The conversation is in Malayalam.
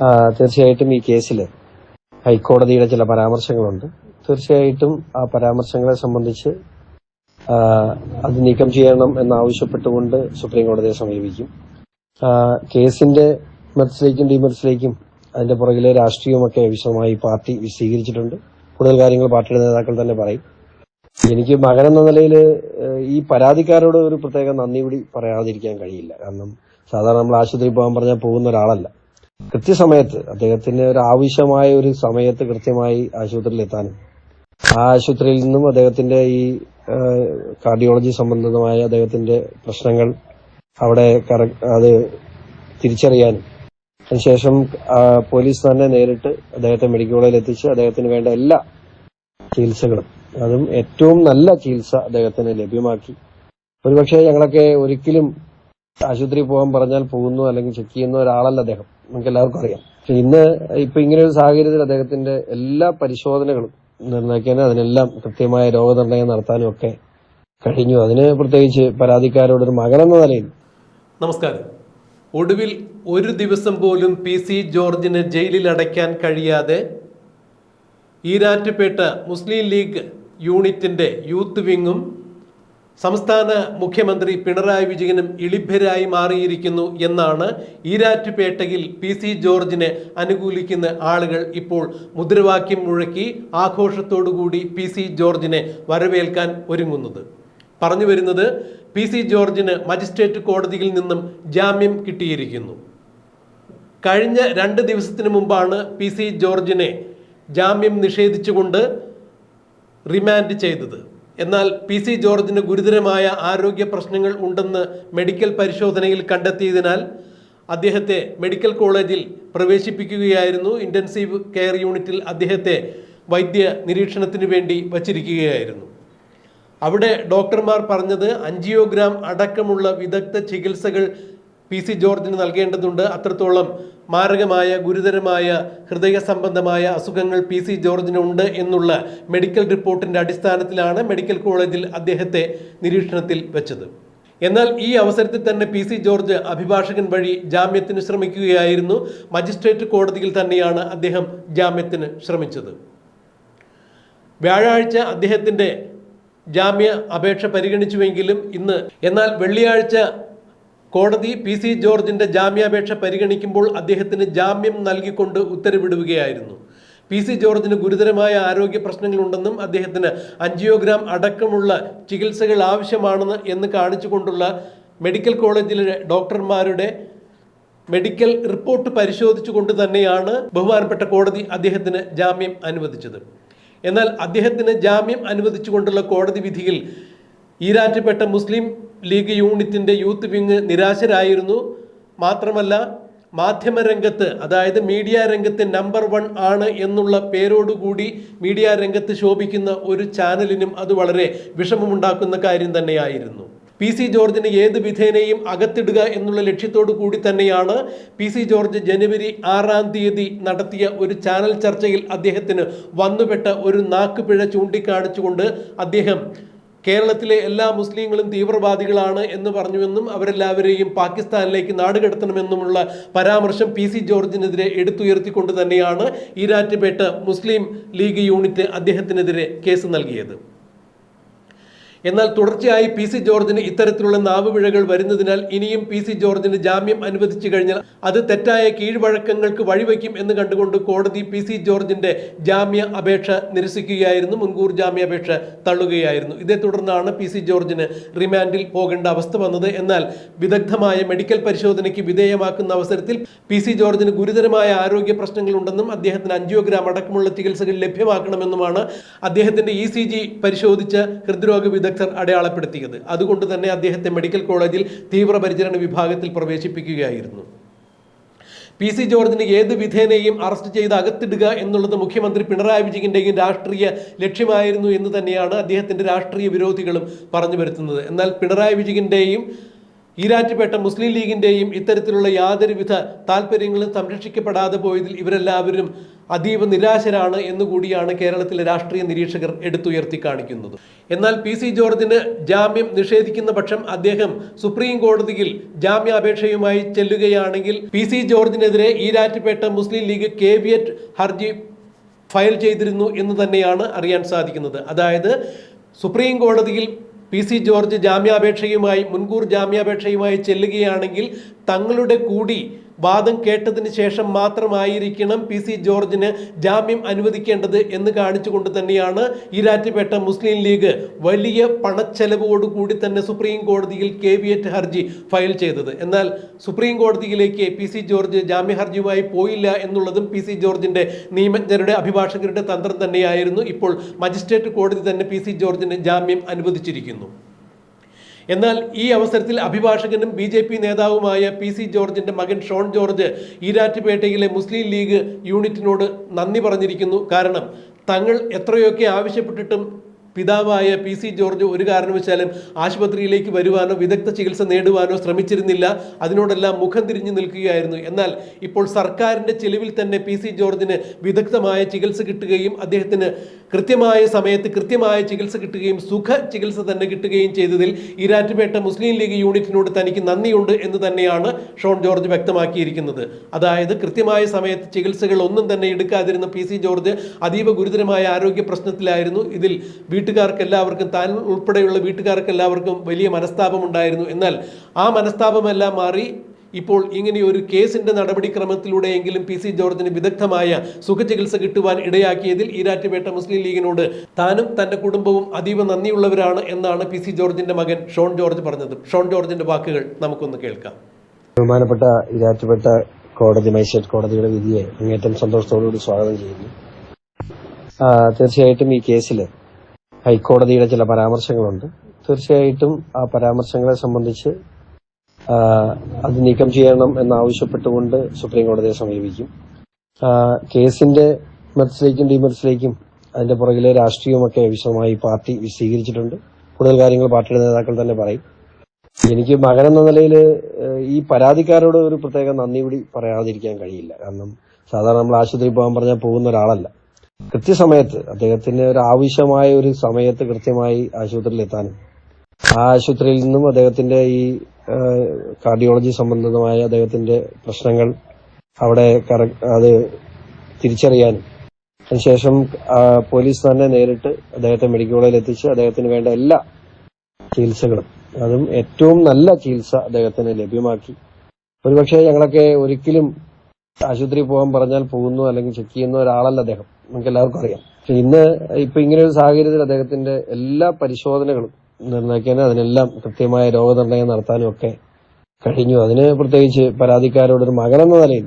തീർച്ചയായിട്ടും ഈ കേസിൽ ഹൈക്കോടതിയുടെ ചില പരാമർശങ്ങളുണ്ട്. തീർച്ചയായിട്ടും ആ പരാമർശങ്ങളെ സംബന്ധിച്ച് അത് നീക്കം ചെയ്യണം എന്നാവശ്യപ്പെട്ടുകൊണ്ട് സുപ്രീം കോടതിയെ സമീപിക്കും കേസിന്റെ മെറിറ്റ്സിലേക്കും ഡിമെറിറ്റ്സിലേക്കും അതിന്റെ പുറകിലെ രാഷ്ട്രീയമൊക്കെ വിശദമായി പാർട്ടി വിശദീകരിച്ചിട്ടുണ്ട്. കൂടുതൽ കാര്യങ്ങൾ പാർട്ടിയുടെ നേതാക്കൾ തന്നെ പറയും. എനിക്ക് മകൻ എന്ന നിലയിൽ ഈ പരാതിക്കാരോട് ഒരു പ്രത്യേക നന്ദി കൂടി പറയാതിരിക്കാൻ കഴിയില്ല. കാരണം സാധാരണ നമ്മൾ ആശുപത്രിയിൽ പോകാൻ പറഞ്ഞാൽ പോകുന്ന ഒരാളല്ല. കൃത്യസമയത്ത് അദ്ദേഹത്തിന് ഒരു ആവശ്യമായ ഒരു സമയത്ത് കൃത്യമായി ആശുപത്രിയിൽ എത്താനും ആ ആശുപത്രിയിൽ നിന്നും അദ്ദേഹത്തിന്റെ ഈ കാർഡിയോളജി സംബന്ധമായ അദ്ദേഹത്തിന്റെ പ്രശ്നങ്ങൾ അവിടെ അത് തിരിച്ചറിയാനും അതിനുശേഷം പോലീസ് തന്നെ നേരിട്ട് അദ്ദേഹത്തെ മെഡിക്കൽ കോളേജിൽ എത്തിച്ച് അദ്ദേഹത്തിന് വേണ്ട എല്ലാ ചികിത്സകളും അതും ഏറ്റവും നല്ല ചികിത്സ അദ്ദേഹത്തിന് ലഭ്യമാക്കി. ഒരുപക്ഷെ ഞങ്ങളൊക്കെ ഒരിക്കലും ആശുപത്രി പോകാൻ പറഞ്ഞാൽ പോകുന്നു അല്ലെങ്കിൽ ചെക്ക് ചെയ്യുന്ന ഒരാളല്ല അദ്ദേഹം. നമുക്ക് എല്ലാവർക്കും അറിയാം. പക്ഷെ ഇന്ന് ഇപ്പൊ ഇങ്ങനെ ഒരു സാഹചര്യത്തിൽ അദ്ദേഹത്തിന്റെ എല്ലാ പരിശോധനകളും നിർണയിക്കാനും അതിനെല്ലാം കൃത്യമായ രോഗനിർണയം നടത്താനും ഒക്കെ കഴിഞ്ഞു. അതിന് പ്രത്യേകിച്ച് പരാതിക്കാരോടൊരു മകനെന്ന നിലയിൽ. നമസ്കാരം. ഒടുവിൽ ഒരു ദിവസം പോലും പി സി ജോർജിന് ജയിലിൽ അടയ്ക്കാൻ കഴിയാതെ ഈരാറ്റുപേട്ട മുസ്ലിം ലീഗ് യൂണിറ്റിന്റെ യൂത്ത് വിങ്ങും സംസ്ഥാന മുഖ്യമന്ത്രി പിണറായി വിജയനും ഇളിഭരായി മാറിയിരിക്കുന്നു എന്നാണ് ഈരാറ്റുപേട്ടയിൽ പി സി ജോർജിനെ അനുകൂലിക്കുന്ന ആളുകൾ ഇപ്പോൾ മുദ്രാവാക്യം മുഴക്കി ആഘോഷത്തോടുകൂടി പി സി ജോർജിനെ വരവേൽക്കാൻ ഒരുങ്ങുന്നത്. പറഞ്ഞു വരുന്നത് പി സി ജോർജിന് മജിസ്ട്രേറ്റ് കോടതിയിൽ നിന്നും ജാമ്യം കിട്ടിയിരിക്കുന്നു. കഴിഞ്ഞ രണ്ട് ദിവസത്തിന് മുമ്പാണ് പി സി ജോർജിനെ ജാമ്യം നിഷേധിച്ചുകൊണ്ട് റിമാൻഡ് ചെയ്തത്. എന്നാൽ പി സി ജോർജിന് ഗുരുതരമായ ആരോഗ്യ പ്രശ്നങ്ങൾ ഉണ്ടെന്ന് മെഡിക്കൽ പരിശോധനയിൽ കണ്ടെത്തിയതിനാൽ അദ്ദേഹത്തെ മെഡിക്കൽ കോളേജിൽ പ്രവേശിപ്പിക്കുകയായിരുന്നു. ഇന്റൻസീവ് കെയർ യൂണിറ്റിൽ അദ്ദേഹത്തെ വൈദ്യ നിരീക്ഷണത്തിന് വേണ്ടി വച്ചിരിക്കുകയായിരുന്നു. അവിടെ ഡോക്ടർമാർ പറഞ്ഞത് അഞ്ചിയോഗ്രാം അടക്കമുള്ള വിദഗ്ധ ചികിത്സകൾ പി സി ജോർജിന് നൽകേണ്ടതുണ്ട്. അത്രത്തോളം മാരകമായ ഗുരുതരമായ ഹൃദയ സംബന്ധമായ അസുഖങ്ങൾ പി സി ജോർജിനുണ്ട് എന്നുള്ള മെഡിക്കൽ റിപ്പോർട്ടിന്റെ അടിസ്ഥാനത്തിലാണ് മെഡിക്കൽ കോളേജിൽ അദ്ദേഹത്തെ നിരീക്ഷണത്തിൽ വെച്ചത്. എന്നാൽ ഈ അവസരത്തിൽ തന്നെ പി സി ജോർജ് അഭിഭാഷകൻ വഴി ജാമ്യത്തിന് ശ്രമിക്കുകയായിരുന്നു. മജിസ്ട്രേറ്റ് കോടതിയിൽ തന്നെയാണ് അദ്ദേഹം ജാമ്യത്തിന് ശ്രമിച്ചത്. വ്യാഴാഴ്ച അദ്ദേഹത്തിന്റെ ജാമ്യ അപേക്ഷ പരിഗണിച്ചുവെങ്കിലും ഇന്ന് എന്നാൽ വെള്ളിയാഴ്ച കോടതി പി സി ജോർജിന്റെ ജാമ്യാപേക്ഷ പരിഗണിക്കുമ്പോൾ അദ്ദേഹത്തിന് ജാമ്യം നൽകിക്കൊണ്ട് ഉത്തരവിടുകയായിരുന്നു. പി സി ജോർജിന് ഗുരുതരമായ ആരോഗ്യ പ്രശ്നങ്ങളുണ്ടെന്നും അദ്ദേഹത്തിന് അഞ്ചിയോഗ്രാം അടക്കമുള്ള ചികിത്സകൾ ആവശ്യമാണെന്ന് എന്ന് കാണിച്ചുകൊണ്ടുള്ള മെഡിക്കൽ കോളേജിലെ ഡോക്ടർമാരുടെ മെഡിക്കൽ റിപ്പോർട്ട് പരിശോധിച്ചുകൊണ്ട് തന്നെയാണ് ബഹുമാനപ്പെട്ട കോടതി അദ്ദേഹത്തിന് ജാമ്യം അനുവദിച്ചത്. എന്നാൽ അദ്ദേഹത്തിന് ജാമ്യം അനുവദിച്ചുകൊണ്ടുള്ള കോടതി വിധിയിൽ ഈരാറ്റുപേട്ട മുസ്ലിം ലീഗ് യൂണിറ്റിന്റെ യൂത്ത് വിങ് നിരാശരായിരുന്നു. മാത്രമല്ല മാധ്യമരംഗത്ത് അതായത് മീഡിയ രംഗത്ത് നമ്പർ വൺ ആണ് എന്നുള്ള പേരോടുകൂടി മീഡിയ രംഗത്ത് ശോഭിക്കുന്ന ഒരു ചാനലിനും അത് വളരെ വിഷമമുണ്ടാക്കുന്ന കാര്യം തന്നെയായിരുന്നു. പി സി ജോർജിന് ഏത് വിധേനയും അകത്തിടുക എന്നുള്ള ലക്ഷ്യത്തോടു കൂടി തന്നെയാണ് പി സി ജോർജ് ജനുവരി ആറാം തീയതി നടത്തിയ ഒരു ചാനൽ ചർച്ചയിൽ അദ്ദേഹത്തിന് വന്നുപെട്ട ഒരു നാക്കുപിഴ ചൂണ്ടിക്കാണിച്ചുകൊണ്ട് അദ്ദേഹം കേരളത്തിലെ എല്ലാ മുസ്ലിങ്ങളും തീവ്രവാദികളാണ് എന്ന് പറഞ്ഞുവെന്നും അവരെല്ലാവരെയും പാകിസ്ഥാനിലേക്ക് നാടുകടത്തണമെന്നുമുള്ള പരാമർശം പി സി ജോർജിനെതിരെ എടുത്തുയർത്തിക്കൊണ്ട് തന്നെയാണ് ഈരാറ്റുപേട്ട മുസ്ലിം ലീഗ് യൂണിറ്റ് അദ്ദേഹത്തിനെതിരെ കേസ് നൽകിയത്. എന്നാൽ തുടർച്ചയായി പി സി ജോർജിന് ഇത്തരത്തിലുള്ള നാവുപിഴകൾ വരുന്നതിനാൽ ഇനിയും പി സി ജോർജിന് ജാമ്യം അനുവദിച്ചു കഴിഞ്ഞാൽ അത് തെറ്റായ കീഴ്വഴക്കങ്ങൾക്ക് വഴിവെക്കും എന്ന് കണ്ടുകൊണ്ട് കോടതി പി സി ജോർജിന്റെ ജാമ്യ അപേക്ഷ നിരസിക്കുകയായിരുന്നു മുൻകൂർ ജാമ്യാപേക്ഷ തള്ളുകയായിരുന്നു. ഇതേ തുടർന്നാണ് പി സി ജോർജിന് റിമാൻഡിൽ പോകേണ്ട അവസ്ഥ വന്നത്. എന്നാൽ വിദഗ്ധമായ മെഡിക്കൽ പരിശോധനയ്ക്ക് വിധേയമാക്കുന്ന അവസരത്തിൽ പി സി ജോർജിന് ഗുരുതരമായ ആരോഗ്യ പ്രശ്നങ്ങളുണ്ടെന്നും അദ്ദേഹത്തിന് അഞ്ചിയോഗ്രാം അടക്കമുള്ള ചികിത്സകൾ ലഭ്യമാക്കണമെന്നുമാണ് അദ്ദേഹത്തിന്റെ ഇ സി ജി പരിശോധിച്ച ഹൃദ്രോഗ വിദഗ്ധർ അടയാളപ്പെടുത്തിയത്. അതുകൊണ്ട് തന്നെ അദ്ദേഹത്തെ മെഡിക്കൽ കോളേജിൽ തീവ്രപരിചരണ വിഭാഗത്തിൽ പ്രവേശിപ്പിക്കുകയായിരുന്നു. പി സി ജോർജിന് ഏത് വിധേനയും അറസ്റ്റ് ചെയ്ത് അകത്തിടുക എന്നുള്ളത് മുഖ്യമന്ത്രി പിണറായി വിജയന്റെയും രാഷ്ട്രീയ ലക്ഷ്യമായിരുന്നു എന്ന് തന്നെയാണ് അദ്ദേഹത്തിന്റെ രാഷ്ട്രീയ വിരോധികളും പറഞ്ഞു വരുത്തുന്നത്. എന്നാൽ പിണറായി വിജയന്റെയും ഈരാറ്റുപേട്ട മുസ്ലിം ലീഗിന്റെയും ഇത്തരത്തിലുള്ള യാതൊരുവിധ താല്പര്യങ്ങളും സംരക്ഷിക്കപ്പെടാതെ പോയതിൽ ഇവരെല്ലാവരും അതീവ നിരാശരാണ് എന്നുകൂടിയാണ് കേരളത്തിലെ രാഷ്ട്രീയ നിരീക്ഷകർ എടുത്തുയർത്തി കാണിക്കുന്നത്. എന്നാൽ പി സി ജോർജിന് ജാമ്യം നിഷേധിക്കുന്ന പക്ഷം അദ്ദേഹം സുപ്രീം കോടതിയിൽ ജാമ്യാപേക്ഷയുമായി ചെല്ലുകയാണെങ്കിൽ പി സി ജോർജിനെതിരെ ഈരാറ്റുപേട്ട മുസ്ലിം ലീഗ് കേവിയറ്റ് ഹർജി ഫയൽ ചെയ്തിരുന്നു എന്ന് തന്നെയാണ് അറിയാൻ സാധിക്കുന്നത്. അതായത് സുപ്രീം കോടതിയിൽ പി സി ജോർജ് ജാമ്യാപേക്ഷയുമായി മുൻകൂർ ജാമ്യാപേക്ഷയുമായി ചെല്ലുകയാണെങ്കിൽ തങ്ങളുടെ കൂടി വാദം കേട്ടതിന് ശേഷം മാത്രമായിരിക്കണം പി സി ജോർജിന് ജാമ്യം അനുവദിക്കേണ്ടത് എന്ന് കാണിച്ചുകൊണ്ട് തന്നെയാണ് ഈരാറ്റുപേട്ട മുസ്ലിം ലീഗ് വലിയ പണച്ചെലവോടുകൂടി തന്നെ സുപ്രീം കോടതിയിൽ കേവിയറ്റ് ഹർജി ഫയൽ ചെയ്തത്. എന്നാൽ സുപ്രീം കോടതിയിലേക്ക് പി സി ജോർജ് ജാമ്യ ഹർജിയുമായി പോയില്ല എന്നുള്ളതും പി സി ജോർജിന്റെ നിയമജ്ഞരുടെ അഭിഭാഷകരുടെ തന്ത്രം തന്നെയായിരുന്നു. ഇപ്പോൾ മജിസ്ട്രേറ്റ് കോടതി തന്നെ പി സി ജോർജിന് ജാമ്യം അനുവദിച്ചിരിക്കുന്നു. എന്നാൽ ഈ അവസരത്തിൽ അഭിഭാഷകനും ബി ജെ പി നേതാവുമായ പി സി ജോർജിന്റെ മകൻ ഷോൺ ജോർജ് ഈരാറ്റുപേട്ടയിലെ മുസ്ലിം ലീഗ് യൂണിറ്റിനോട് നന്ദി പറഞ്ഞിരിക്കുന്നു. കാരണം തങ്ങൾ എത്രയൊക്കെ ആവശ്യപ്പെട്ടിട്ടും പിതാവായ പി സി ജോർജ് ഒരു കാരണവശാലും ആശുപത്രിയിലേക്ക് വരുവാനോ വിദഗ്ധ ചികിത്സ നേടുവാനോ ശ്രമിച്ചിരുന്നില്ല. അതിനോടെല്ലാം മുഖം തിരിഞ്ഞു നിൽക്കുകയായിരുന്നു. എന്നാൽ ഇപ്പോൾ സർക്കാരിന്റെ ചെലവിൽ തന്നെ പി സി ജോർജിന് വിദഗ്ധമായ ചികിത്സ കിട്ടുകയും അദ്ദേഹത്തിന് കൃത്യമായ സമയത്ത് കൃത്യമായ ചികിത്സ കിട്ടുകയും സുഖ ചികിത്സ തന്നെ കിട്ടുകയും ചെയ്തതിൽ ഈരാറ്റുപേട്ട മുസ്ലിം ലീഗ് യൂണിറ്റിനോട് തനിക്ക് നന്ദിയുണ്ട് എന്ന് തന്നെയാണ് ഷോൺ ജോർജ് വ്യക്തമാക്കിയിരിക്കുന്നത്. അതായത് കൃത്യമായ സമയത്ത് ചികിത്സകൾ ഒന്നും തന്നെ എടുക്കാതിരുന്ന പി സി ജോർജ് അതീവ ഗുരുതരമായ ആരോഗ്യ പ്രശ്നത്തിലായിരുന്നു. ഇതിൽ വീട്ടുകാർക്ക് എല്ലാവർക്കും താൻ ഉൾപ്പെടെയുള്ള വീട്ടുകാർക്ക് എല്ലാവർക്കും വലിയ മനസ്താപം ഉണ്ടായിരുന്നു. എന്നാൽ ആ മനസ്താപമെല്ലാം മാറി ഇപ്പോൾ ഇങ്ങനെ ഒരു കേസിന്റെ നടപടിക്രമത്തിലൂടെയെങ്കിലും പി സി ജോർജിന് വിദഗ്ധമായ സുഖചികിത്സ കിട്ടുവാൻ ഇടയാക്കിയതിൽ ഈരാറ്റുപേട്ട മുസ്ലിം ലീഗിനോട് താനും തന്റെ കുടുംബവും അതീവ നന്ദിയുള്ളവരാണ് എന്നാണ് പി സി ജോർജിന്റെ മകൻ ഷോൺ ജോർജ് പറഞ്ഞത്. ഷോൺ ജോർജിന്റെ വാക്കുകൾ നമുക്കൊന്ന് കേൾക്കാം. ബഹുമാനപ്പെട്ട ഈരാറ്റുപേട്ട കോടതി മജിസ്ട്രേറ്റ് കോടതിയുടെ വിധിയെ അങ്ങേറ്റം സന്തോഷത്തോടുകൂടി സ്വാഗതം ചെയ്യുന്നു. തീർച്ചയായിട്ടും ഈ കേസിൽ ഹൈക്കോടതിയുടെ ചില പരാമർശങ്ങളുണ്ട്. തീർച്ചയായിട്ടും ആ പരാമർശങ്ങളെ സംബന്ധിച്ച് അത് നീക്കം ചെയ്യണം എന്നാവശ്യപ്പെട്ടുകൊണ്ട് സുപ്രീം കോടതിയെ സമീപിക്കും കേസിന്റെ മെറിറ്റ്സിലേക്കും ഡിമെറിറ്റ്സിലേക്കും അതിന്റെ പുറകിലെ രാഷ്ട്രീയമൊക്കെ വിശദമായി പാർട്ടി വിശദീകരിച്ചിട്ടുണ്ട്. കൂടുതൽ കാര്യങ്ങൾ പാർട്ടിയുടെ നേതാക്കൾ തന്നെ പറയും. എനിക്ക് മകൻ എന്ന നിലയിൽ ഈ പരാതിക്കാരോട് ഒരു പ്രത്യേക നന്ദി കൂടി പറയാതിരിക്കാൻ കഴിയില്ല. കാരണം സാധാരണ നമ്മൾ ആശുപത്രിയിൽ പോകാൻ പറഞ്ഞാൽ പോകുന്ന ഒരാളല്ല. കൃത്യസമയത്ത് അദ്ദേഹത്തിന് ഒരു ആവശ്യമായ ഒരു സമയത്ത് കൃത്യമായി ആശുപത്രിയിൽ എത്താനും ആ ആശുപത്രിയിൽ നിന്നും അദ്ദേഹത്തിന്റെ ഈ കാർഡിയോളജി സംബന്ധമായ അദ്ദേഹത്തിന്റെ പ്രശ്നങ്ങൾ അവിടെ അത് തിരിച്ചറിയാനും അതിനുശേഷം പോലീസ് തന്നെ നേരിട്ട് അദ്ദേഹത്തെ മെഡിക്കൽ കോളേജിൽ എത്തിച്ച് അദ്ദേഹത്തിന് വേണ്ട എല്ലാ ചികിത്സകളും അതും ഏറ്റവും നല്ല ചികിത്സ അദ്ദേഹത്തിന് ലഭ്യമാക്കി. ഒരുപക്ഷെ ഞങ്ങളൊക്കെ ഒരിക്കലും ആശുപത്രി പോകാൻ പറഞ്ഞാൽ പോകുന്നു അല്ലെങ്കിൽ ചെക്ക് ചെയ്യുന്ന ഒരാളല്ല അദ്ദേഹം. നമുക്ക് എല്ലാവർക്കും അറിയാം. പക്ഷെ ഇന്ന് ഇപ്പൊ ഇങ്ങനെ ഒരു സാഹചര്യത്തിൽ അദ്ദേഹത്തിന്റെ എല്ലാ പരിശോധനകളും നിർണയിക്കാനും അതിനെല്ലാം കൃത്യമായ രോഗനിർണയം നടത്താനും ഒക്കെ കഴിഞ്ഞു. അതിന് പ്രത്യേകിച്ച് പരാതിക്കാരോടൊരു മകനെന്ന നിലയിൽ